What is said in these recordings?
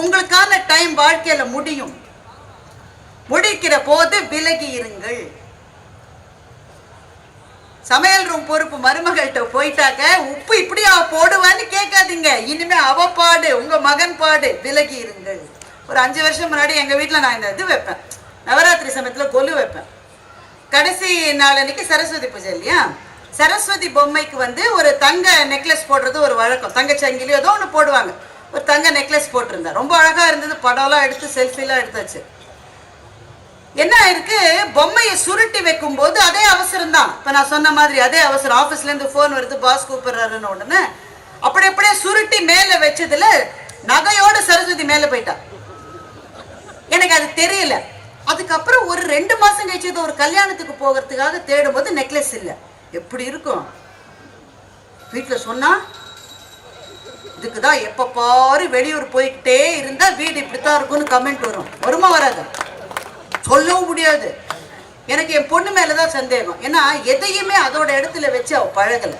உங்களுக்கான டைம் வாழ்க்கையில முடியும். முடிக்கிற போது விலகி இருங்கள். சமையல் ரூம் பொறுப்பு மருமகள்கிட்ட போயிட்டாக்க உப்பு இப்படியா போடுவான்னு கேட்காதீங்க. இனிமே அவ பாடு உங்க மகன் பாடு விலகி இருங்கள். ஒரு அஞ்சு வருஷம் முன்னாடி எங்க வீட்டில் நான் இந்த இது வைப்பேன். நவராத்திரி சமயத்துல கொலு வைப்பேன். கடைசி நாள் அன்னைக்கு சரஸ்வதி பூஜை இல்லையா? சரஸ்வதி பொம்மைக்கு வந்து ஒரு தங்க நெக்லஸ் போடுறது ஒரு வழக்கம். தங்க சங்கிலி ஏதோ ஒன்று போடுவாங்க. ஒரு தங்க நெக்லஸ் போட்டிருந்தேன் ரொம்ப அழகாக இருந்தது. படம்லாம் எடுத்து செல்ஃபிலாம் எடுத்தாச்சு. என்ன இருக்கு பொம்மையை சுருட்டி வைக்கும் போது அதே அவசரம் தான். இப்போ நான் சொன்ன மாதிரி அதே அவசரம். ஆஃபீஸ்லேருந்து ஃபோன் வருது பாஸ் கூப்பிடுறாருன்னு உடனே அப்படி அப்படியே சுருட்டி மேலே வச்சதுல நகையோட சரஸ்வதி மேலே போயிட்டா. எனக்கு அது தெரியல. அதுக்கப்புறம் ஒரு ரெண்டு மாதம் கழிச்சது ஒரு கல்யாணத்துக்கு போகிறதுக்காக தேடும்போது நெக்லஸ் இல்லை. எப்படி இருக்கும்? வீட்டில் சொன்னா இதுக்கு தான் எப்போ பாரு வெளியூர் போய்கிட்டே இருந்தால் வீடு இப்படித்தான் இருக்கும்னு கமெண்ட் வரும். வருமா வராது. சொல்லவும் முடியாது. எனக்கு என் பொண்ணு மேலே தான் சந்தேகம். ஏன்னா எதையுமே அதோட இடத்துல வச்சு அவள் பழகலை.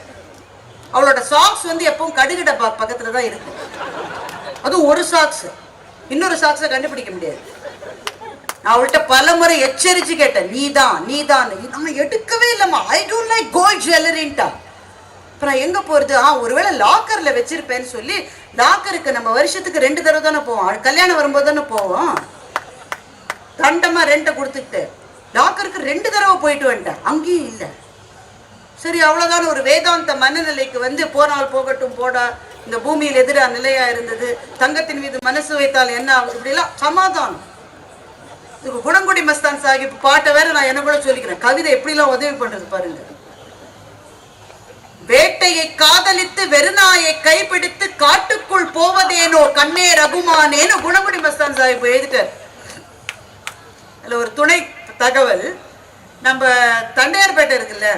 அவளோட சாக்ஸ் வந்து எப்பவும் கடுகிட பக்கத்தில் தான் இருக்கு. அதுவும் ஒரு சாக்ஸ் இன்னொரு சாக்ஸை கண்டுபிடிக்க முடியாது. நான் அவள்கிட்ட பல முறை எச்சரிச்சு கேட்டேன். நீ தான் நீ தான் எடுக்கவே இல்லைம்மா. ஐ டோன்ட் லைக் கோல்ட் ஜுவல்லரின்ட்டா இப்போ நான் எங்கே போகிறது ஆ ஒருவேளை லாக்கரில் வச்சிருப்பேன்னு சொல்லி லாக்கருக்கு நம்ம வருஷத்துக்கு ரெண்டு தடவை தானே போவோம். கல்யாணம் வரும்போது தானே போவோம். தண்டமாக ரெண்டை கொடுத்துக்கிட்டு. லாக்கருக்கு ரெண்டு தடவை போயிட்டு வந்துட்டேன். அங்கேயும் இல்லை. சரி அவ்வளோதான ஒரு வேதாந்த மனநிலைக்கு வந்து போனால் போகட்டும் போடா. இந்த பூமியில் எதிராக நிலையாக இருந்தது. தங்கத்தின் மீது மனசு வைத்தால் என்ன ஆகுது? இப்படிலாம் சமாதானம். இதுக்கு குணங்குடி மஸ்தான் சாஹிப் பாட்டை வேற நான் என்ன கூட சொல்லிக்கிறேன். கவிதை எப்படிலாம் உதவி பண்ணுறது பாருங்கள் வேட்டையை காதலித்து வெறுநாயை கைப்பிடித்து காட்டுக்குள் போவதேனோ கண்ணே ரகுமானேன்னு குணமுடி மஸ்தான் சாஹிப் எழுதிட்டார் அதுல ஒரு துணை தகவல் நம்ம தண்டையார்பேட்டை இருக்குல்ல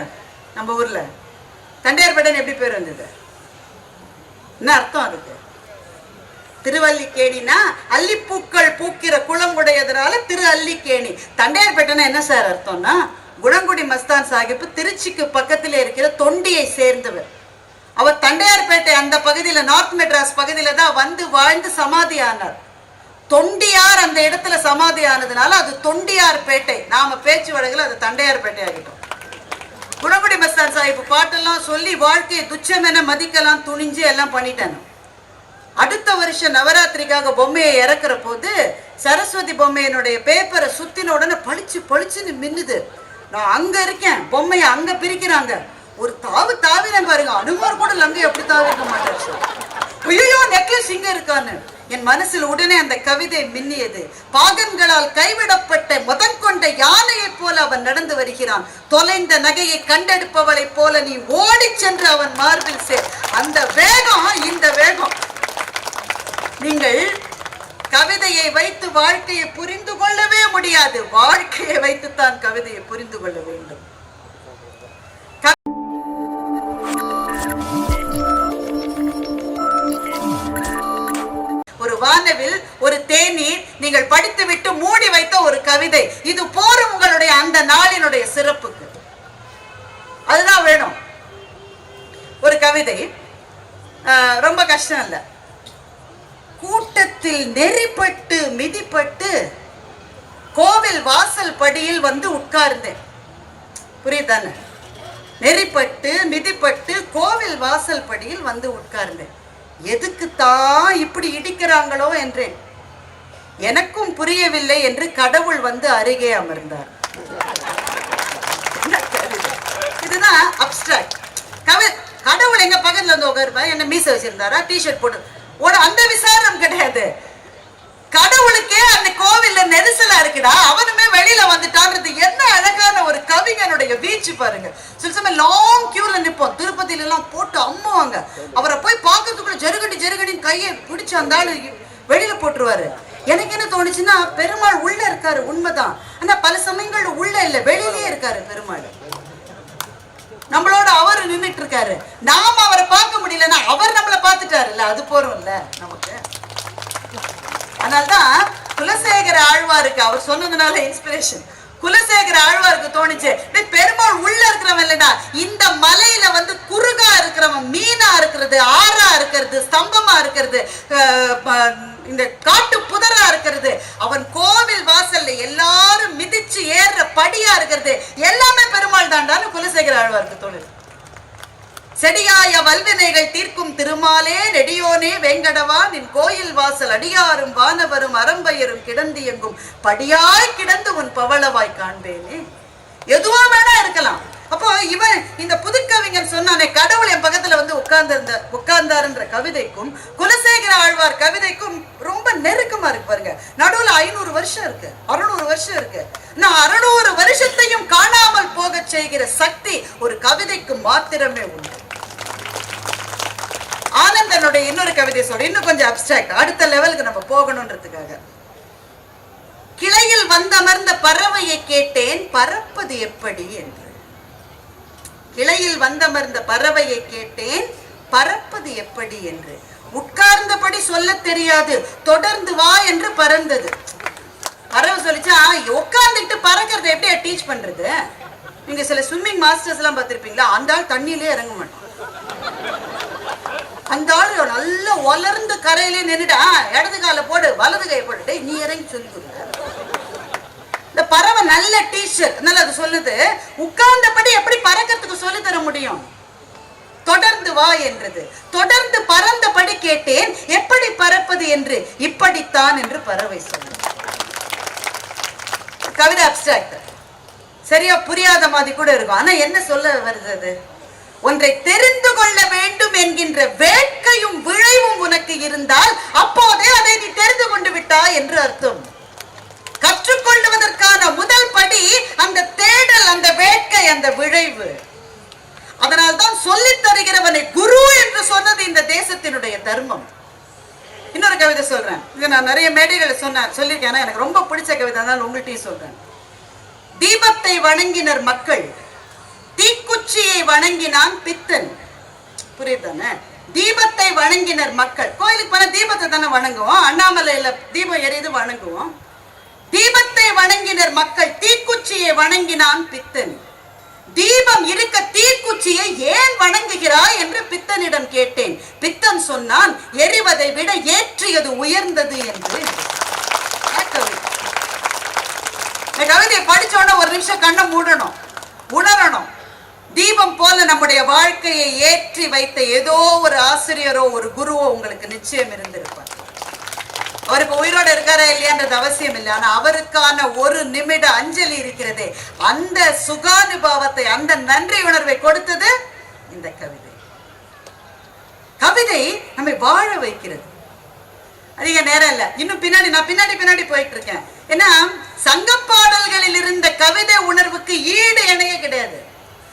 நம்ம ஊர்ல தண்டையார்பேட்டைன்னு எப்படி பேர் வந்தது? என்ன அர்த்தம் அதுக்கு? திருவல்லிக்கேணினா அல்லிப்பூக்கள் பூக்கிற குளம் உடையதுனால திரு அல்லிக்கேணி தண்டையார்பேட்டைன்னா என்ன சார் அர்த்தம்னா குணங்குடி மஸ்தான் சாஹிப் திருச்சிக்கு பக்கத்துல இருக்கிற தொண்டியை சேர்ந்தவர். அவர் தண்டையார்பேட்டை அந்த பகுதியில நார்த் மெட்ராஸ் பகுதியில தான் வந்து வாழ்ந்து சமாதி ஆனார் தொண்டியார் அந்த இடத்துல சமாதி ஆனதுனால அது தொண்டியார் பேட்டை நாம பேச்சு வழக்கில் அது தண்டையார் பேட்டை ஆகிட்டோம். குணங்குடி மஸ்தான் சாஹிப் பாட்டெல்லாம் சொல்லி வாழ்க்கையை துச்சம் என மதிக்கலாம் துணிஞ்சு எல்லாம் பண்ணிட்டாங்க. அடுத்த வருஷம் நவராத்திரிக்காக பொம்மையை இறக்குற போது சரஸ்வதி பொம்மையினுடைய பேப்பரை சுத்தின உடனே பளிச்சு பளிச்சுன்னு மின்னுது. நான் அங்க இருக்கேன். பொம்மையை அங்க பிரிக்கிறாங்க. ஒரு தாவு தாவினேன் பாருங்க. அனுமார் கூட லங்கை எப்படி தாவிருக்க மாட்டாச்சு. ஐயோ நெக்லஸ் இங்க இருக்கான்னு. என் மனசில் உடனே அந்த கவிதை மின்னியது. பாகன்களால் கைவிடப்பட்ட முதன் கொண்ட யானையைப் போல அவன் நடந்து வருகிறான். தொலைந்த நகையை கண்டெடுப்பவளைப் போல நீ ஓடிச் சென்று அவன் மார்பில் சே அந்த வேகம் இந்த வேகம். நீங்கள் கவிதையை வைத்து வாழ்க்கையை புரிந்து கொள்ளவே முடியாது. வாழ்க்கையை வைத்துத்தான் கவிதையை புரிந்து கொள்ள வேண்டும். ஒரு வானவில் ஒரு தேநீர் நீங்கள் படித்துவிட்டு மூடி வைத்த ஒரு கவிதை. இது போரும் உங்களுடைய அந்த நாளினுடைய சிறப்புக்கு. அதுதான் வேணும். ஒரு கவிதை. ஆஹ், ரொம்ப கஷ்டம் இல்லை. கூட்டத்தில் நெறிப்பட்டு மிதிப்பட்டு கோவில் வாசல் படியில் வந்து உட்கார்ந்தேன். புரியுதானே? நெறிப்பட்டு மிதிப்பட்டு கோவில் வாசல் படியில் வந்து உட்கார்ந்தேன். எதுக்கு தான் இப்படி இடிக்கிறாங்களோ என்றேன். எனக்கும் புரியவில்லை என்று கடவுள் வந்து அருகே அமர்ந்தார். என்ன இதுதான் அப்டிராக்ட் கவி கடவுள் எங்க பக்கத்துல வந்து உட்காருப்பா என்ன மீச வச்சிருந்தாரா? டிஷர்ட் போட்டு. ஒரு அந்த விசாரம் கிடையாது. கடவுளுக்கே அந்த கோவில்ல நெரிசலா இருக்குடா. அவனுமே வெளியில வந்துட்டான்றது என்ன அழகான ஒரு கவிஞனுடைய வீச்சு பாருங்க. சில சமயம் லாங் கியூர்ல நிற்போம் திருப்பதியில எல்லாம் போட்டு அம்முவாங்க. அவரை போய் பார்க்கறதுக்குள்ள ஜருகடி ஜருகடின்னு கையை பிடிச்சு அந்த ஆளு வெளியில போட்டுருவாரு. எனக்கு என்ன தோணுச்சுன்னா பெருமாள் உள்ள இருக்காரு உண்மைதான். ஆனா பல சமயங்கள் உள்ள இல்ல. வெளியிலேயே இருக்காரு பெருமாள். நம்மளோட அவர் நின்னுட்டு இருக்காரு நாம அவரை பார்க்க முடியலன்னா அவர் நம்மளை பார்த்துட்டாருல்ல அது போறோம்ல நமக்கு. அதனால்தான் குலசேகர ஆழ்வாருக்கு அவர் சொன்னதுனால இன்ஸ்பிரேஷன் குலசேகர ஆழ்வாருக்கு தோணுச்சு பெருமாள் உள்ள இருக்கிறவன் இல்லடா. இந்த மலையில வந்து குறுகா இருக்கிறவன் மீனா இருக்கிறது ஆறா இருக்கிறது ஸ்தம்பமா இருக்கிறது இந்த காட்டு புதரா இருக்கிறது. அவன் கோவில் வாசல்ல எல்லாரும் மிதிச்சு ஏறுற படியா இருக்கிறது. எல்லாமே பெருமாள் தாண்டான்னு குலசேகர ஆழ்வாருக்கு தோணுது செடியாய வல்வினைகள் தீர்க்கும் திருமாலே நெடியோனே வேங்கடவா நின் கோயில் வாசல் அடியாரும் வானவரும் அரம்பையரும் கிடந்து எங்கும் படியாய் கிடந்து உன் பவளவாய் காண்பேனே. எதுவா வேணா இருக்கலாம். அப்போ இவன் இந்த புதுக்கவிஞன் சொன்னானே கடவுள் என் பக்கத்துல வந்து உட்கார்ந்து உட்கார்ந்தாருன்ற கவிதைக்கும் குலசேகர ஆழ்வார் கவிதைக்கும் ரொம்ப இருக்கு பாருங்க. நடுவுல ஐநூறு வருஷம் இருக்கு. அறுநூறு வருஷம் இருக்கு. நான் அறுநூறு வருஷத்தையும் காணாமல் போக செய்கிற சக்தி ஒரு கவிதைக்கு மாத்திரமே உண்டு. ஆனந்தனுடைய இன்னொரு கவிதை சொல்ற இன்னும் கொஞ்சம் அப்டிராக்ட் அடுத்த லெவலுக்கு நம்ம போகணுன்றதுக்காக கிளையில் வந்தமர்ந்த பறவையை கேட்டேன் பறப்பது எப்படி என்று. கிளையில் வந்தமர்ந்த பறவையை கேட்டேன் பறப்பது எப்படி என்று. உட்கார்ந்தபடி சொல்ல தெரியாது. தொடர்ந்து வா என்று பறந்தது. பறவை சொல்லிச்சா உட்கார்ந்துட்டு பறக்கிறத எப்படி டீச் பண்றது? நீங்க சில ஸ்விம்மிங் மாஸ்டர்ஸ் எல்லாம் பார்த்திருப்பீங்களா? அந்த ஆள் தண்ணியிலே இறங்க மாட்டோம் அந்த ஆள் நல்லா வளர்ந்து கரையிலே நின்றுடா இடது கால போடு வலது கை போடு. நீ இறங்கி சொல்லி கொடுங்க இந்த பறவை நல்ல டீச்சர் அதனால அது சொல்லுது உட்கார்ந்தபடி எப்படி பறக்கிறதுக்கு சொல்லி தர முடியும்? தொடர்ந்து வா என்றது. தொடர்ந்து பறந்தபடி கேட்டேன். எப்படி பறப்பது என்று இப்படித்தான் என்று பறவை சொன்னார் கவிதை அப்டிராக்ட் சரியா புரியாத மாதிரி கூட இருக்கும். ஆனா என்ன சொல்ல வருது? அது ஒன்றை தெரிந்து கொள்ள வேண்டும் என்கின்ற வேட்கையும் விழைவும் உனக்கு இருந்தால் அப்போதே அதை நீ தெரிந்து கொண்டு விட்டாய் என்று அர்த்தம். கற்றுக்கொள்வதற்கான முதல் படி அந்த தேடல் அந்த வேட்கை அந்த விழைவு. அதனால் தான் சொல்லித் தருகிறவனை குரு என்று சொன்னது இந்த தேசத்தினுடைய தர்மம். இன்னொரு கவிதை சொல்றேன். இது நான் நிறைய மேடைகளை சொன்னேன் சொல்லியிருக்கேன். எனக்கு ரொம்ப பிடிச்ச கவிதை. தான் உங்கள்கிட்டயும் சொல்றேன். தீபத்தை வணங்கினர் மக்கள். தீக்குச்சியை வணங்கினான் பித்தன். புரியுதானே தீபத்தை வணங்கினர் மக்கள். கோயிலுக்கு போன தீபத்தை தானே வணங்குவோம். அண்ணாமலையில தீபம் எரியுது வணங்குவோம். தீபத்தை வணங்கினர் மக்கள். தீக்குச்சியை வணங்கினான் பித்தன். தீபம் இருக்க தீக்குச்சியை ஏன் வணங்குகிறாய் என்று பித்தனிடம் கேட்டேன். பித்தன் சொன்னான் எரிவதை விட ஏற்றியது உயர்ந்தது என்று. கவிதையை படிச்ச உடனே ஒரு நிமிஷம் கண்ணை மூடணும். உணரணும். தீபம் போல நம்முடைய வாழ்க்கையை ஏற்றி வைத்த ஏதோ ஒரு ஆசிரியரோ ஒரு குருவோ உங்களுக்கு நிச்சயம் இருந்திருப்பார். அவர் இப்ப உயிரோட இருக்காரா இல்லையான்றது அவசியம் இல்லை. ஆனா அவருக்கான ஒரு நிமிட அஞ்சலி இருக்கிறதே. அந்த சுகானுபாவத்தை அந்த நன்றி உணர்வை கொடுத்தது இந்த கவிதை. கவிதை நம்மை வாழ வைக்கிறது. அதிக நேரம் இல்ல. இன்னும் பின்னாடி நான் பின்னாடி பின்னாடி போயிட்டு இருக்கேன் ஏன்னா சங்க பாடல்களில் இருந்த கவிதை உணர்வுக்கு ஈடு இணைய கிடையாது.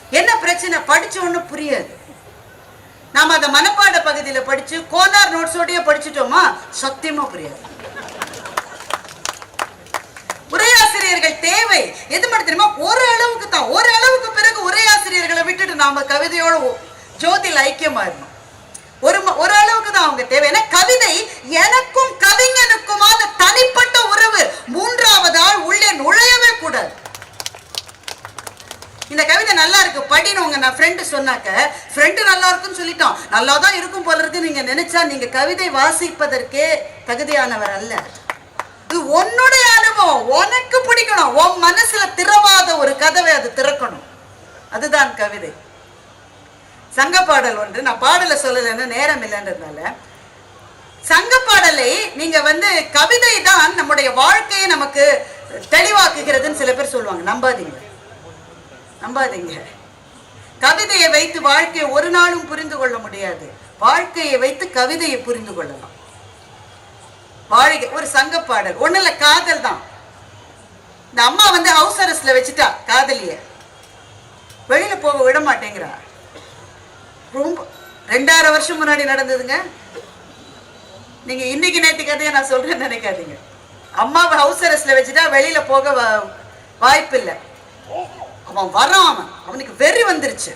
என்ன பிரச்சனை? படிச்ச ஒண்ணு புரியாது. நாம அதை மனப்பாட பகுதியில படிச்சு கோனார் நோட்ஸோடய படிச்சுட்டோமா? சத்தியமா புரியாது. உரையாசிரியர்கள் தேவை. எது மட்டும் தெரியுமா? ஒரு அளவுக்கு தான். ஒரு அளவுக்கு பிறகு உரையாசிரியர்களை விட்டுட்டு நாம கவிதையோட ஜோதியில் ஐக்கியமாயிடணும் ஒரு ஒரு அளவுக்கு தான் அவங்க தேவை. ஏன்னா கவிதை எனக்கும் கவிஞர் தனிப்பட்ட உறவு மூன்றாவது ஆள் உள்ளே நுழையவே கூடாது இந்த கவிதை நல்லா இருக்கு படின்னு உங்க நான் ஃப்ரெண்டு சொன்னாக்க ஃப்ரெண்டு நல்லா இருக்குன்னு சொல்லிட்டோம். நல்லா தான் இருக்கும் போல இருக்கு. நீங்க நினைச்சா நீங்க கவிதை வாசிப்பதற்கே தகுதியானவர் அல்ல. இது உன்னுடைய அனுபவம். உனக்கு பிடிக்கணும். உன் மனசுல திறவாத ஒரு கதவை அது திறக்கணும். அதுதான் கவிதை. சங்க பாடல் ஒன்று. நான் பாடலை சொல்லலைன்னு நேரம் இல்லைன்றதுனால. சங்க பாடலை நீங்க வந்து கவிதை தான் நம்முடைய வாழ்க்கையை நமக்கு தெளிவாக்குகிறதுன்னு சில பேர் சொல்லுவாங்க. நம்பாதீங்க. நம்பாதீங்க. கவிதையை வைத்து வாழ்க்கையை ஒரு நாளும் புரிந்து கொள்ள முடியாது. வாழ்க்கையை வைத்து கவிதையை புரிந்து கொள்ளலாம். வாழ்க்கை ஒரு சங்க பாடல். ஒண்ணுல காதல் தான். இந்த அம்மா வந்து ஹவுஸ் அரெஸ்ட்ல வச்சுட்டா காதலிய. வெளியில போக விட மாட்டேங்கிறா. ரொம்ப ரெண்டாயிரம் வருஷம் முன்னாடி நடந்ததுங்க. நீங்க இன்னைக்கு நேற்று கதையை நான் சொல்றேன்னு நினைக்காதீங்க. அம்மாவை ஹவுஸ் அரெஸ்ட்ல வச்சுட்டா வெளியில போக வா- வாய்ப்பில்லை. அவன் வரான் அவன் அவனுக்கு வெறி வந்துருச்சு.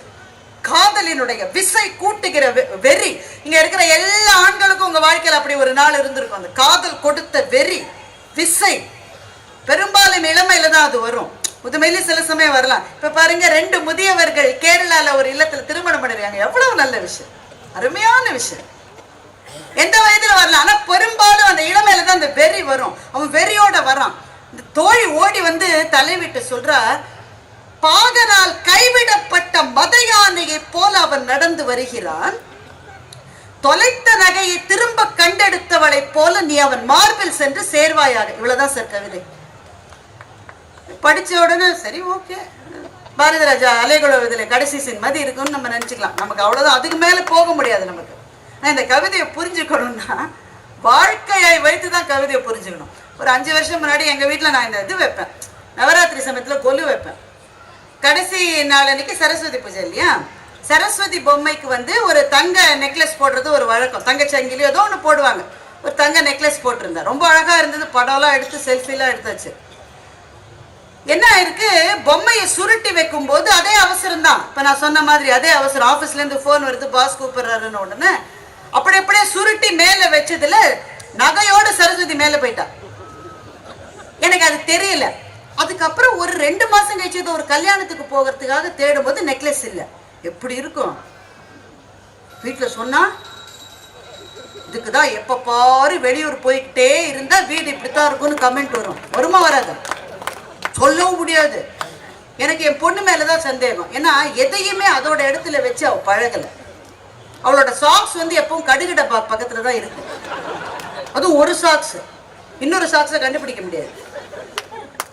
காதலினுடைய விசை கூட்டுகிற வெ- வெறி. இங்க இருக்கிற எல்லா ஆண்களுக்கும் உங்க வாழ்க்கையில் அப்படி ஒரு நாள் இருந்திருக்கும். அந்த காதல் கொடுத்த வெறி விசை. பெரும்பாலும் இளமையில தான் அது வரும். முதுமையில சில சமயம் வரலாம். இப்ப பாருங்க ரெண்டு முதியவர்கள் கேரளால ஒரு இல்லத்துல திருமணம் பண்ணிருக்காங்க. எவ்வளவு நல்ல விஷயம். அருமையான விஷயம். எந்த வயதுல வரல ஆனா பெரும்பாலும் அந்த இளமையில தான் அந்த வெறி வரும். அவன் வெறியோட வரான். இந்த தோழி ஓடி வந்து தலைவிட்டு சொல்றா பாகனால் கைவிடப்பட்ட மத யானையை போல அவன் நடந்து வருகிறான். தொலைத்த நகையை திரும்ப கண்டெடுத்தவளை போல நீ அவன் மார்பில் சென்று சேர்வாயாக. இவ்வளவுதான் சார் கவிதை. படிச்ச உடனே சரி ஓகே. பாரதி ராஜா அலைகுழவதில் கடைசி சின் மாதிரி இருக்கும்னு நம்ம நினச்சிக்கலாம். நமக்கு அவ்வளோதான் அதுக்கு மேலே போக முடியாது நமக்கு. ஆனால் இந்த கவிதையை புரிஞ்சுக்கணும்னா வாழ்க்கையை வைத்து தான் கவிதையை புரிஞ்சுக்கணும். ஒரு அஞ்சு வருஷம் முன்னாடி எங்கள் வீட்டில் நான் இந்த இது வைப்பேன். நவராத்திரி சமயத்தில் கொலு வைப்பேன். கடைசி நாளன்னைக்கு சரஸ்வதி பூஜை இல்லையா? சரஸ்வதி பொம்மைக்கு வந்து ஒரு தங்க நெக்லஸ் போடுறது ஒரு வழக்கம். தங்க சங்கிலி ஏதோ ஒன்று போடுவாங்க. ஒரு தங்க நெக்லஸ் போட்டிருந்தேன். ரொம்ப அழகாக இருந்தது. படம்லாம் எடுத்து செல்ஃபிலாம் எடுத்தாச்சு என்ன ஆயிருக்கு? பொம்மையை சுருட்டி வைக்கும் போது அதே அவசரம் தான். இப்போ நான் சொன்ன மாதிரி அதே அவசரம். ஆஃபீஸ்லேருந்து ஃபோன் வருது பாஸ் கூப்பிடுறாருன்னு உடனே. அப்படி அப்படியே சுருட்டி மேலே வச்சதுல நகையோட சரஸ்வதி மேலே போயிட்டா. எனக்கு அது தெரியல. அதுக்கப்புறம் ஒரு ரெண்டு மாசம் கழிச்சு ஒரு கல்யாணத்துக்கு போகிறதுக்காக தேடும்போது நெக்லஸ் இல்லை. எப்படி இருக்கும்? வீட்டில் சொன்னா இதுக்கு தான் எப்போ பாரு வெளியூர் போய்கிட்டே இருந்தால் வீடு இப்படித்தான் இருக்கும்னு கமெண்ட் வரும். வருமா வராது? சொல்லவும் முடியாது. எனக்கு என் பொண்ணு மேலே தான் சந்தேகம். ஏன்னா எதையுமே அதோட இடத்துல வச்சு அவள் பழகலை. அவளோட சாக்ஸ் வந்து எப்பவும் கடுகிட பக்கத்தில் தான் இருக்கு. அதுவும் ஒரு சாக்ஸ் இன்னொரு சாக்ஸை கண்டுபிடிக்க முடியாது.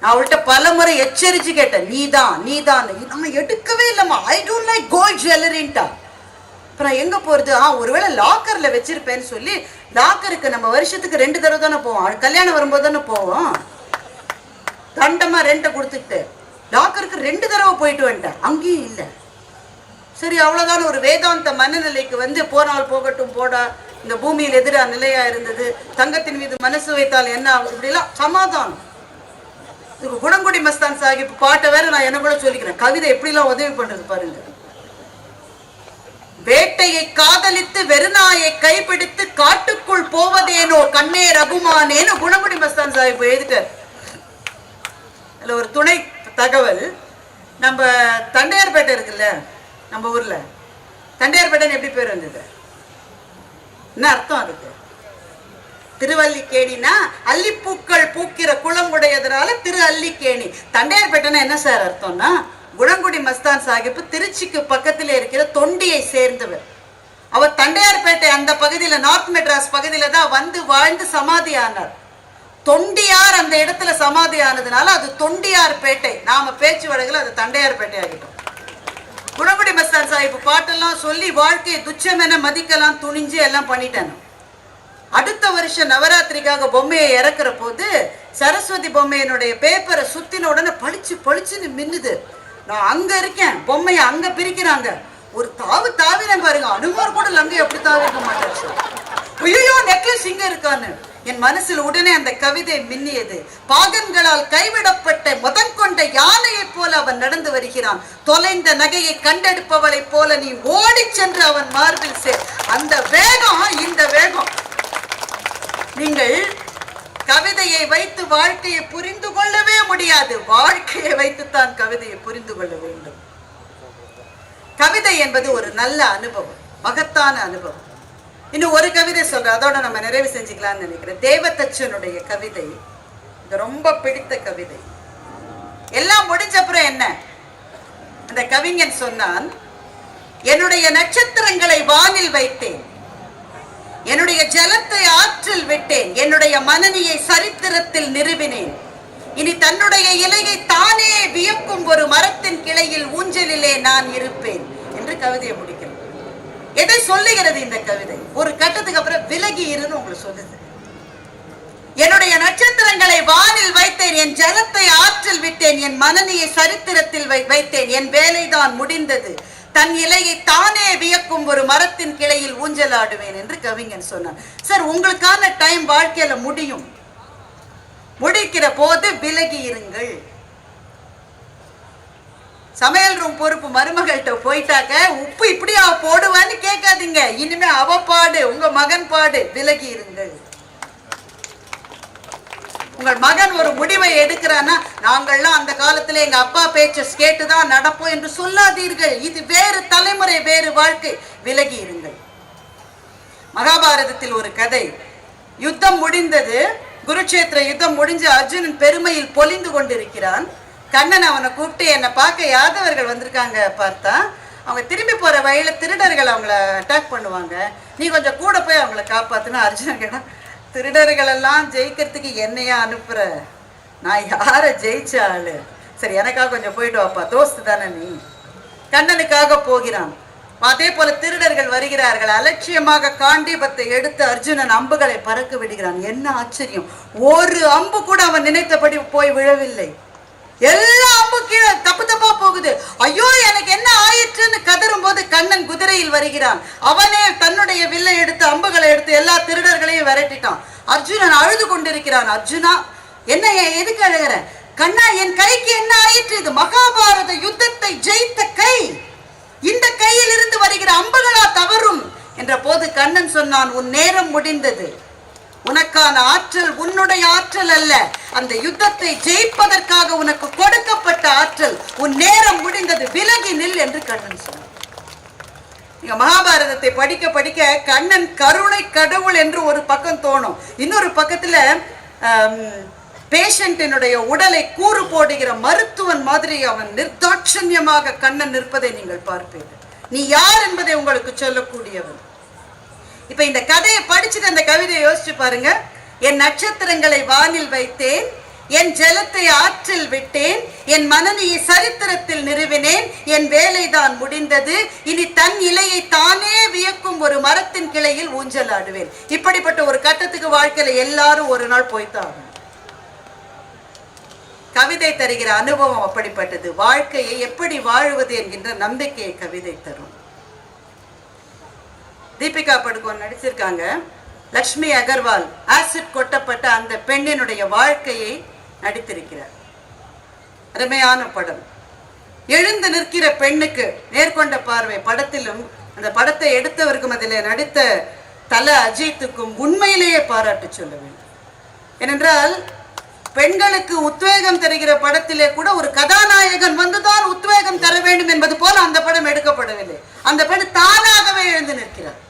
அவள்கிட்ட பல முறை எச்சரிச்சு கேட்டேன் நீ தான் நீ தான் நான் எடுக்கவே இல்லைம்மா. ஐ டோன்ட் லைக் கோல்ட் ஜுவல்லரின்ட்டா இப்போ நான் எங்கே போகிறது ஆ ஒருவேளை லாக்கரில் வச்சிருப்பேன்னு சொல்லி லாக்கருக்கு நம்ம வருஷத்துக்கு ரெண்டு தடவை தானே போவோம். கல்யாணம் வரும்போது தானே போவோம். தண்டமா ரெண்டை கொடுத்துட்டு லாக்கருக்கு ரெண்டு தடவை போயிட்டு வந்துட்டேன். அங்கேயும் இல்லை. சரி அவ்வளோதான் ஒரு வேதாந்த மனநிலைக்கு வந்து போனால் போகட்டும் போடா. இந்த பூமியில் எதிராக நிலையா இருந்தது. தங்கத்தின் மீது மனசு வைத்தால் என்ன ஆகும்? இப்படிலாம் சமாதானம். இதுக்கு குணங்குடி மஸ்தான் சாஹிப் பாட்டை வேற நான் என்ன கூட சொல்லிக்கிறேன். கவிதை எப்படிலாம் உதவி பண்றது பாருங்க. வேட்டையை காதலித்து வெறுநாயை கைப்பிடித்து காட்டுக்குள் போவதேனோ கண்ணே ரகுமானேன்னு குணங்குடி மஸ்தான் சாஹிப் எழுதிட்டார். அதில் ஒரு துணை தகவல் நம்ம தண்டையார்பேட்டை இருக்குல்ல நம்ம ஊர்ல. தண்டையார்பேட்டைன்னு எப்படி பேர் வந்தது? என்ன அர்த்தம் அதுக்கு? திருவல்லிக்கேணினா அல்லிப்பூக்கள் பூக்கிற குளம் உடையதுனால திரு அல்லிக்கேணி தண்டையார்பேட்டைன்னா என்ன சார் அர்த்தம்னா குணங்குடி மஸ்தான் சாஹிப் திருச்சிக்கு பக்கத்தில் இருக்கிற தொண்டியை சேர்ந்தவர். அவர் தண்டையார்பேட்டை அந்த பகுதியில் நார்த் மெட்ராஸ் பகுதியில் தான் வந்து வாழ்ந்து சமாதி ஆனார் தொண்டியார் அந்த இடத்துல சமாதி ஆனதுனால அது தொண்டியார் பேட்டை நாம பேச்சு வழக்கில் அது தண்டையார் பேட்டை ஆகிட்டோம். குணகுடி மஸ்தான் சாஹிப் பாட்டெல்லாம் சொல்லி வாழ்க்கையை துச்சமென மதிக்கலாம் துணிஞ்சு எல்லாம் பண்ணிட்டாங்க அடுத்த வருஷம் நவராத்திரிக்காக பொம்மையை இறக்குற போது சரஸ்வதி பொம்மையினுடைய பேப்பரை சுத்தின உடனே பளிச்சு பளிச்சுன்னு மின்னுது. நான் அங்க இருக்கேன். பொம்மையை அங்க பிரிக்கிறாங்க. ஒரு தாவு தாவினேன் பாருங்க. அனுமார் கூட லங்கை எப்படி தாவிருக்க மாட்டாச்சு. ஐயோ நெக்லஸ் இங்க இருக்கான்னு. என் மனசில் உடனே அந்த கவிதை மின்னியது. பாகன்களால் கைவிடப்பட்ட முதற்கொண்ட யானையைப் போல அவன் நடந்து வருகிறான். தொலைந்த நகையை கண்டெடுப்பவளைப் போல நீ ஓடிச் சென்று அவன் மார்பில் சேர் அந்த வேகம் இந்த வேகம். நீங்கள் கவிதையை வைத்து வாழ்க்கையை புரிந்து கொள்ளவே முடியாது. வாழ்க்கையை வைத்துத்தான் கவிதையை புரிந்து கொள்ள வேண்டும். கவிதை என்பது ஒரு நல்ல அனுபவம் மகத்தான அனுபவம். இன்னும் ஒரு கவிதை சொல்றேன். அதோட நம்ம நிறைவு செஞ்சுக்கலாம்னு நினைக்கிறேன். தேவதச்சனுடைய கவிதை. இது ரொம்ப பிடித்த கவிதை. எல்லாம் முடிஞ்ச அப்புறம் என்ன? அந்த கவிஞன் சொன்னான் என்னுடைய நட்சத்திரங்களை வானில் வைத்தேன். என்னுடைய ஜலத்தை ஆற்றில் விட்டேன். என்னுடைய மனநியை சரித்திரத்தில் நிறுவினேன். இனி தன்னுடைய இலையை தானே வியக்கும் ஒரு மரத்தின் கிளையில் ஊஞ்சலிலே நான் இருப்பேன் என்று கவிதையை முடிக்கிறேன் எதை சொல்லுகிறது இந்த கவிதை? ஒரு கட்டத்துக்கு அப்புறம் விலகி இருன்னு உங்களுக்கு சொல்லுது. என்னுடைய நட்சத்திரங்களை வானில் வைத்தேன் என் ஜலத்தை ஆற்றில் விட்டேன் என் மனநியை சரித்திரத்தில் வை- வைத்தேன். என் வேலைதான் முடிந்தது. தன் இலையை தானே வியக்கும் ஒரு மரத்தின் கிளையில் ஊஞ்சலாடுவேன் என்று கவிஞன் சொன்னார் சார் உங்களுக்கான டைம் வாழ்க்கையில முடியும். முடிக்கிற போது விலகி இருங்கள். சமையல் ரூம் பொறுப்பு மருமகள்கிட்ட போயிட்டாக்க உப்பு இப்படியா போடுவான்னு கேட்காதீங்க. இனிமே அவ பாடு உங்க மகன் பாடு விலகி இருங்கள். உங்கள் மகன் ஒரு முடிவை எடுக்கிறான்னா நாங்கள்லாம் அந்த காலத்துல எங்க அப்பா பேச்ச கேட்டுதான் நடப்போம் என்று சொல்லாதீர்கள். இது வேறு தலைமுறை வேறு வாழ்க்கை. விலகி இருங்கள். மகாபாரதத்தில் ஒரு கதை. யுத்தம் முடிந்தது. குருட்சேத்திர யுத்தம் முடிஞ்சு அர்ஜுனன் பெருமையில் பொலிந்து கொண்டிருக்கிறான். கண்ணன் அவனை கூப்பிட்டு என்னை பார்க்க யாதவர்கள் வந்திருக்காங்க பார்த்தா அவங்க திரும்பி போற வழியில திருடர்கள் அவங்கள அட்டாக் பண்ணுவாங்க. நீ கொஞ்சம் கூட போய் அவங்கள காப்பாத்துன அர்ஜுனன் கேட்டான். திருடர்கள் எல்லாம் ஜெயிக்கிறதுக்கு என்னையா அனுப்புற? நான் யாரை ஜெயிச்ச ஆளு? சரி எனக்காக கொஞ்சம் போயிட்டு வாப்பா. தோஸ்து தானே நீ? கண்ணனுக்காக போகிறான். அதே போல திருடர்கள் வருகிறார்கள். அலட்சியமாக காண்டீபத்தை எடுத்து அர்ஜுனன் அம்புகளை பறக்க விடுகிறான். என்ன ஆச்சரியம். ஒரு அம்பு கூட அவன் நினைத்தபடி போய் விழவில்லை. எல்லா அம்பு கீழே தப்பு தப்பா போகுது. ஐயோ எனக்கு என்ன ஆயிற்றுன்னு கதறும் போது கண்ணன் குதிரையில் வருகிறான். அவனே தன்னுடைய வில்லை எடுத்து அம்புகளை எடுத்து எல்லா திருடர்களையும் விரட்டிட்டான். அர்ஜுனன் அழுது கொண்டிருக்கிறான். அர்ஜுனா என்ன எதுக்கு அழுகிற? கண்ணா என் கைக்கு என்ன ஆயிற்று? இது மகாபாரத யுத்தத்தை ஜெயித்த கை. இந்த கையில் இருந்து வருகிற அம்புகளா தவறும்? என்ற போது கண்ணன் சொன்னான் உன் நேரம் முடிந்தது. உனக்கான ஆற்றல் உன்னுடைய ஆற்றல் அல்ல. அந்த யுத்தத்தை ஜெயிப்பதற்காக உனக்கு கொடுக்கப்பட்ட ஆற்றல் உன் நேரம் முடிந்தது. விலகி நில் என்று கண்ணன் சொன்னார் நீங்க மகாபாரதத்தை படிக்க படிக்க கண்ணன் கருணை கடவுள் என்று ஒரு பக்கம் தோணும். இன்னொரு பக்கத்துல பேஷண்டினுடைய உடலை கூறு போடுகிற மருத்துவன் மாதிரி அவன் நிர்தாட்சண்யமாக கண்ணன் நிற்பதை நீங்கள் பார்ப்பீர்கள். நீ யார் என்பதை உங்களுக்கு சொல்லக்கூடியவன்? இப்ப இந்த கதையை படிச்சுட்டு அந்த கவிதையை யோசிச்சு பாருங்க. என் நட்சத்திரங்களை வானில் வைத்தேன் என் ஜலத்தை ஆற்றில் விட்டேன் என் மனநியை சரித்திரத்தில் நிறுவினேன் என் வேலைதான் முடிந்தது இனி தன் இலையை தானே வியக்கும் ஒரு மரத்தின் கிளையில் ஊஞ்சல் ஆடுவேன் இப்படிப்பட்ட ஒரு கட்டத்துக்கு வாழ்க்கையில எல்லாரும் ஒரு நாள் போய்த்தாங்க கவிதை தருகிற அனுபவம் அப்படிப்பட்டது. வாழ்க்கையை எப்படி வாழுவது என்கின்ற நம்பிக்கையை கவிதை தரும். தீபிகா படுகோன் நடிச்சிருக்காங்க. லக்ஷ்மி அகர்வால் ஆசிட் கொட்டப்பட்ட அந்த பெண்ணினுடைய வாழ்க்கையை நடித்திருக்கிறார். அருமையான படம். எழுந்து நிற்கிற பெண்ணுக்கு நேர்கொண்ட பார்வை படத்திலும் அந்த படத்தை எடுத்தவருக்கும் அதில் நடித்த தல அஜித்துக்கும் உண்மையிலேயே பாராட்டு சொல்ல வேண்டும். ஏனென்றால் பெண்களுக்கு உத்வேகம் தருகிற படத்திலே கூட ஒரு கதாநாயகன் வந்துதான் உத்வேகம் தர வேண்டும் என்பது போல அந்த படம் எடுக்கப்படவில்லை. அந்த பெண் தானாகவே எழுந்து நிற்கிறார்.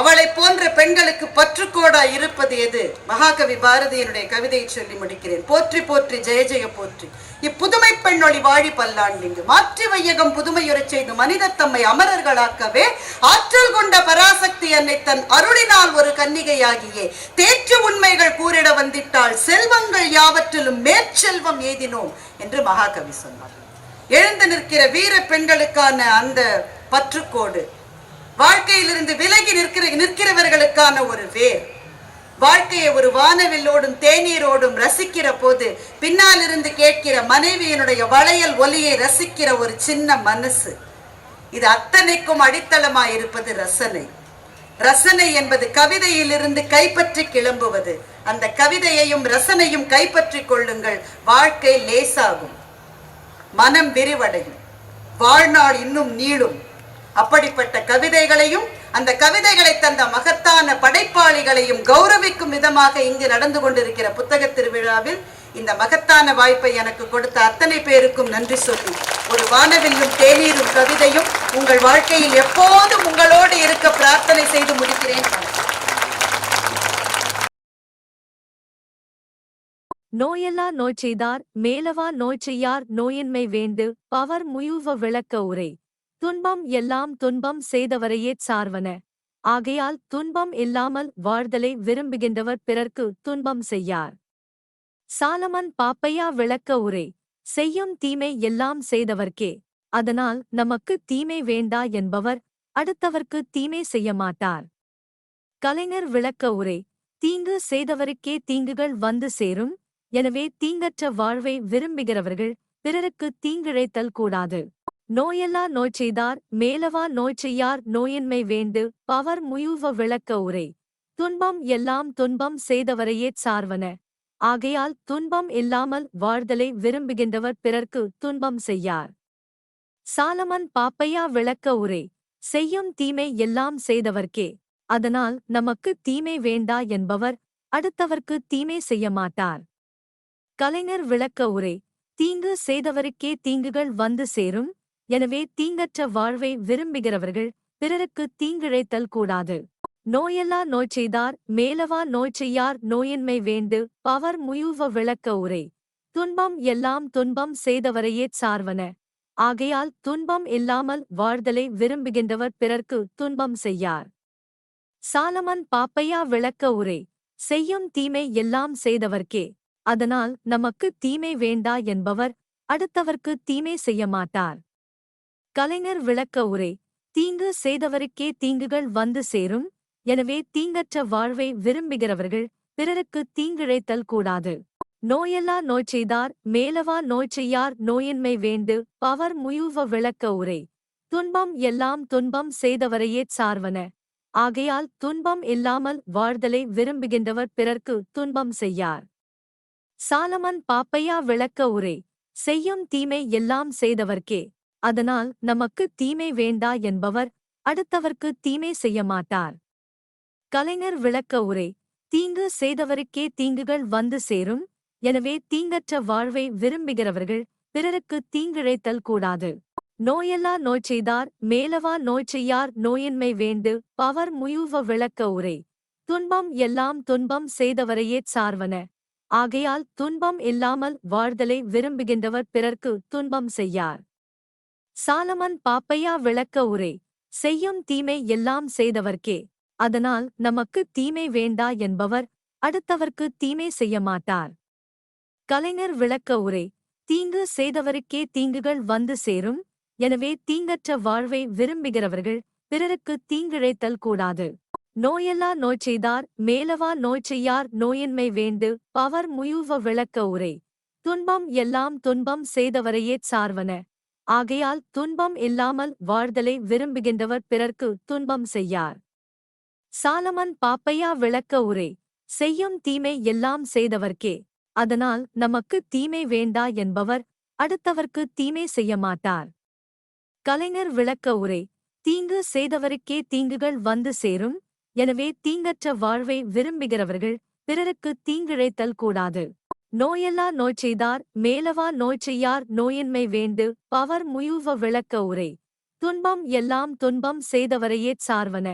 அவளை போன்ற பெண்களுக்கு பற்றுக்கோடா இருப்பது எது? மகாகவி பாரதியினுடைய கவிதையை சொல்லி முடிக்கிறேன். போற்றி போற்றி ஜெய ஜெய போற்றி. இப்புதுமை பெண்ணொளி வாழி பல்லாண்டிங்கு. மாற்றி வையகம் புதுமையுறச் செய்து மனித தம்மை அமரர்களாக்கவே ஆற்றல் கொண்ட பராசக்தி என்னை தன் அருளினால் ஒரு கன்னிகையாகியே. தேற்று உண்மைகள் கூறிட வந்திட்டால் செல்வங்கள் யாவற்றிலும் மேற்செல்வம் ஏதினோம் என்று மகாகவி சொன்னார். எழுந்து நிற்கிற வீர பெண்களுக்கான அந்த பற்றுக்கோடு வாழ்க்கையிலிருந்து விலகி நிற்கிற நிற்கிறவர்களுக்கான ஒரு வேர். வாழ்க்கையை ஒரு வானவில்லோடும் தேநீரோடும் ரசிக்கிற போது பின்னால் இருந்து கேட்கிற மனைவியினுடைய வளையல் ஒலியை ரசிக்கிற ஒரு சின்ன மனசு. இது அத்தனைக்கும் அடித்தளமாய் இருப்பது ரசனை. ரசனை என்பது கவிதையிலிருந்து கைப்பற்றி கிளம்புவது. அந்த கவிதையையும் ரசனையும் கைப்பற்றி கொள்ளுங்கள். வாழ்க்கை லேசாகும். மனம் விரிவடையும். வாழ்நாள் இன்னும் நீளும். அப்படிப்பட்ட கவிதைகளையும் அந்த கவிதைகளை தந்த மகத்தான படைப்பாளிகளையும் கௌரவிக்கும் விதமாக இங்கு நடந்து கொண்டிருக்கிற புத்தக திருவிழாவில் இந்த மகத்தான வாய்ப்பை எனக்கு கொடுத்த அத்தனை பேருக்கும் நன்றி சொல்லி ஒரு வானவில்லும் தேநீரும் கவிதையும் உங்கள் வாழ்க்கையில் எப்போதும் உங்களோடு இருக்க பிரார்த்தனை செய்து முடிக்கிறேன். நோயெல்லா நோய் செய்தார் மேலவா நோய் செய்யார் நோயின்மை வேண்டு பவர் முயுவ விளக்க உரை. துன்பம் எல்லாம் துன்பம் செய்தவரையே சார்வன. ஆகையால் துன்பம் இல்லாமல் வாழ்தலை விரும்புகின்றவர் பிறர்க்கு துன்பம் செய்யார். சாலமன் பாப்பையா விளக்க உரை செய்யும் தீமை எல்லாம் செய்தவர்க்கே அதனால் நமக்கு தீமை வேண்டா என்பவர் அடுத்தவர்க்கு தீமை செய்ய மாட்டார். கலைஞர் விளக்க உரை தீங்கு செய்தவருக்கே தீங்குகள் வந்து சேரும் எனவே தீங்கற்ற வாழ்வை விரும்புகிறவர்கள் பிறருக்கு தீங்கிழைத்தல் கூடாது. நோயெல்லா நோய் செய்தார் மேலவா நோய் செய்யார் நோயின்மை வேண்டு பவர் முயுவ விளக்க உரை. துன்பம் எல்லாம் துன்பம் செய்தவரையே சார்வன. ஆகையால் துன்பம் இல்லாமல் வாழ்தலை விரும்புகின்றவர் பிறர்க்கு துன்பம் செய்யார். சாலமன் பாப்பையா விளக்க உரை. செய்யும் தீமை எல்லாம் செய்தவர்க்கே. அதனால் நமக்கு தீமை வேண்டா என்பவர் அடுத்தவர்க்கு தீமை செய்ய மாட்டார். கலைஞர் விளக்க உரை. தீங்கு செய்தவருக்கே தீங்குகள் வந்து சேரும் எனவே தீங்கற்ற வாழ்வை விரும்புகிறவர்கள் பிறருக்கு தீங்கிழைத்தல் கூடாது. நோயெல்லா நோய் செய்தார் மேலவா நோய் செய்யார் நோயின்மை வேண்டு பவர் முயுவ விளக்க உரை. துன்பம் எல்லாம் துன்பம் செய்தவரையே சார்வன. ஆகையால் துன்பம் இல்லாமல் வாழ்தலை விரும்புகின்றவர் பிறர்க்கு துன்பம் செய்யார். சாலமன் பாப்பையா விளக்க உரை. செய்யும் தீமை எல்லாம் செய்தவர்க்கே. அதனால் நமக்கு தீமை வேண்டா என்பவர் அடுத்தவர்க்கு தீமை செய்ய மாட்டார். கலைஞர் விளக்க உரை தீங்கு செய்தவருக்கே தீங்குகள் வந்து சேரும். எனவே தீங்கற்ற வாழ்வை விரும்புகிறவர்கள் பிறருக்கு தீங்கிழைத்தல் கூடாது. நோயெல்லா நோய் செய்தார் மேலவா நோய் செய்யார் நோயின்மை வேண்டு. பவர் முயுவ விளக்க உரை துன்பம் எல்லாம் துன்பம் செய்தவரையே சார்வன. ஆகையால் துன்பம் இல்லாமல் வாழ்தலை விரும்புகின்றவர் பிறர்க்கு துன்பம் செய்யார். சாலமன் பாப்பையா விளக்க உரை செய்யும் தீமை எல்லாம் செய்தவர்க்கே அதனால் நமக்கு தீமை வேண்டா என்பவர் அடுத்தவர்க்கு தீமை செய்ய மாட்டார். கலைஞர் விளக்க உரை தீங்கு செய்தவருக்கே தீங்குகள் வந்து சேரும். எனவே தீங்கற்ற வாழ்வை விரும்புகிறவர்கள் பிறருக்கு தீங்கிழைத்தல் கூடாது. நோயெல்லா நோய் செய்தார் மேலவா நோய் செய்யார் நோயின்மை வேண்டு பவர் முயுவ விளக்க உரை துன்பம் எல்லாம் துன்பம் செய்தவரையே சார்வன. ஆகையால் துன்பம் இல்லாமல் வாழ்தலை விரும்புகின்றவர் பிறர்க்கு துன்பம் செய்யார். சாலமன் பாப்பையா விளக்க உரை செய்யும் தீமை எல்லாம் செய்தவர்க்கே அதனால் நமக்கு தீமை வேண்டா என்பவர் அடுத்தவர்க்கு தீமை செய்ய மாட்டார் கலைஞர் விளக்க உரை தீங்கு செய்தவருக்கே தீங்குகள் வந்து சேரும் எனவே தீங்கற்ற வாழ்வை விரும்புகிறவர்கள் பிறருக்கு தீங்கிழைத்தல் கூடாது. நோயெல்லா நோய் செய்தார் மேலவா நோய் செய்யார் நோயின்மை வேண்டு பவர் முயுவ விளக்க உரை துன்பம் எல்லாம் துன்பம் செய்தவரையே சார்வன. ஆகையால் துன்பம் இல்லாமல் வாழ்தலை விரும்புகின்றவர் பிறர்க்கு துன்பம் செய்யார். சாலமன் பாப்பையா விளக்க உரை செய்யும் தீமை எல்லாம் செய்தவர்க்கே அதனால் நமக்கு தீமை வேண்டா என்பவர் அடுத்தவர்க்கு தீமை செய்ய மாட்டார் கலைஞர் விளக்க உரை தீங்கு செய்தவருக்கே தீங்குகள் வந்து சேரும் எனவே தீங்கற்ற வாழ்வை விரும்புகிறவர்கள் பிறருக்கு தீங்கிழைத்தல் கூடாது. நோயெல்லா நோய் செய்தார் மேலவா நோய் செய்யார் நோயின்மை வேண்டு பவர் முயுவ விளக்க உரை. துன்பம் எல்லாம் துன்பம் செய்தவரையே சார்வன.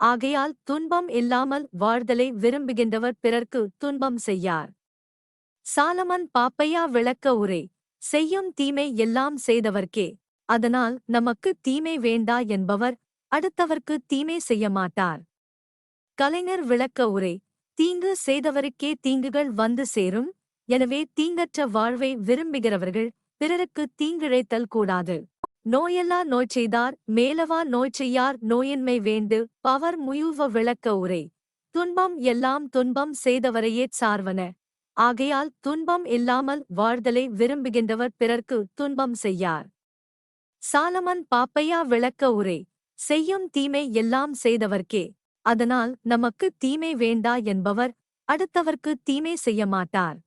ஆகையால் துன்பம் இல்லாமல் வாழ்தலை விரும்புகின்றவர் பிறர்க்கு துன்பம் செய்யார். சாலமன் பாப்பையா விளக்க உரை. செய்யும் தீமை எல்லாம் செய்தவர்க்கே. அதனால் நமக்கு தீமை வேண்டா என்பவர் அடுத்தவர்க்கு தீமை செய்ய மாட்டார். கலைஞர் விளக்க உரை. தீங்கு செய்தவருக்கே தீங்குகள் வந்து சேரும். எனவே தீங்கற்ற வாழ்வை விரும்புகிறவர்கள் பிறருக்கு தீங்கிழைத்தல் கூடாது. நோயெல்லா நோய் செய்தார் மேலவா நோய் செய்யார் நோயின்மை வேண்டு பவர் முயுவ விளக்க உரை. துன்பம் எல்லாம் துன்பம் செய்தவரையே சார்வன. ஆகையால் துன்பம் இல்லாமல் வாழ்தலை விரும்புகின்றவர் பிறர்க்கு துன்பம் செய்யார். சாலமன் பாப்பையா விளக்க உரை. செய்யும் தீமை எல்லாம் செய்தவர்க்கே. அதனால் நமக்கு தீமை வேண்டா என்பவர் அடுத்தவர்க்கு தீமை செய்ய மாட்டார்.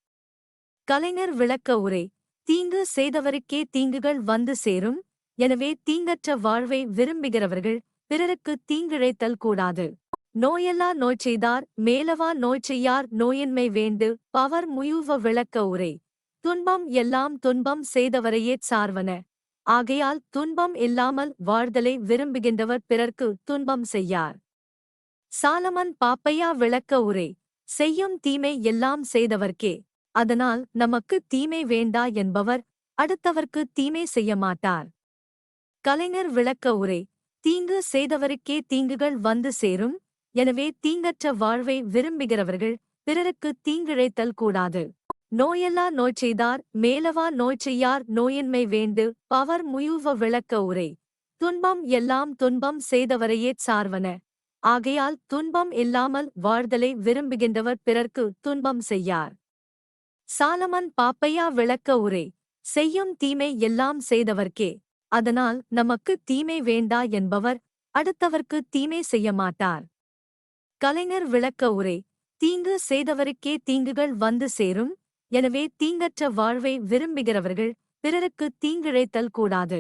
கலைஞர் விளக்க உரை தீங்கு செய்தவருக்கே தீங்குகள் வந்து சேரும். எனவே தீங்கற்ற வாழ்வை விரும்புகிறவர்கள் பிறருக்கு தீங்கிழைத்தல் கூடாது. நோயெல்லா நோய் செய்தார் மேலவா நோய் செய்யார் நோயின்மை வேண்டு. பவர் முயுவ விளக்க உரை துன்பம் எல்லாம் துன்பம் செய்தவரையே சார்வன. ஆகையால் துன்பம் இல்லாமல் வாழ்தலை விரும்புகின்றவர் பிறர்க்கு துன்பம் செய்யார். சாலமன் பாப்பையா விளக்க உரை செய்யும் தீமை எல்லாம் செய்தவர்க்கே அதனால் நமக்கு தீமை வேண்டா என்பவர் அடுத்தவர்க்கு தீமை செய்ய மாட்டார். கலைஞர் விளக்க உரை தீங்கு செய்தவருக்கே தீங்குகள் வந்து சேரும். எனவே தீங்கற்ற வாழ்வை விரும்புகிறவர்கள் பிறருக்கு தீங்கிழைத்தல் கூடாது. நோயெல்லா நோய் செய்தார் மேலவா நோய் செய்யார் நோயின்மை வேண்டு பவர் முயுவ விளக்க உரை துன்பம் எல்லாம் துன்பம் செய்தவரையே சார்வன. ஆகையால் துன்பம் இல்லாமல் வாழ்தலை விரும்புகின்றவர் பிறர்க்கு துன்பம் செய்யார். சாலமன் பாப்பையா விளக்க உரை செய்யும் தீமை எல்லாம் செய்தவர்க்கே. அதனால் நமக்கு தீமை வேண்டா என்பவர் அடுத்தவர்க்கு தீமை செய்ய மாட்டார். கலைஞர் விளக்க உரை தீங்கு செய்தவருக்கே தீங்குகள் வந்து சேரும். எனவே தீங்கற்ற வாழ்வை விரும்புகிறவர்கள் பிறருக்கு தீங்கிழைத்தல் கூடாது.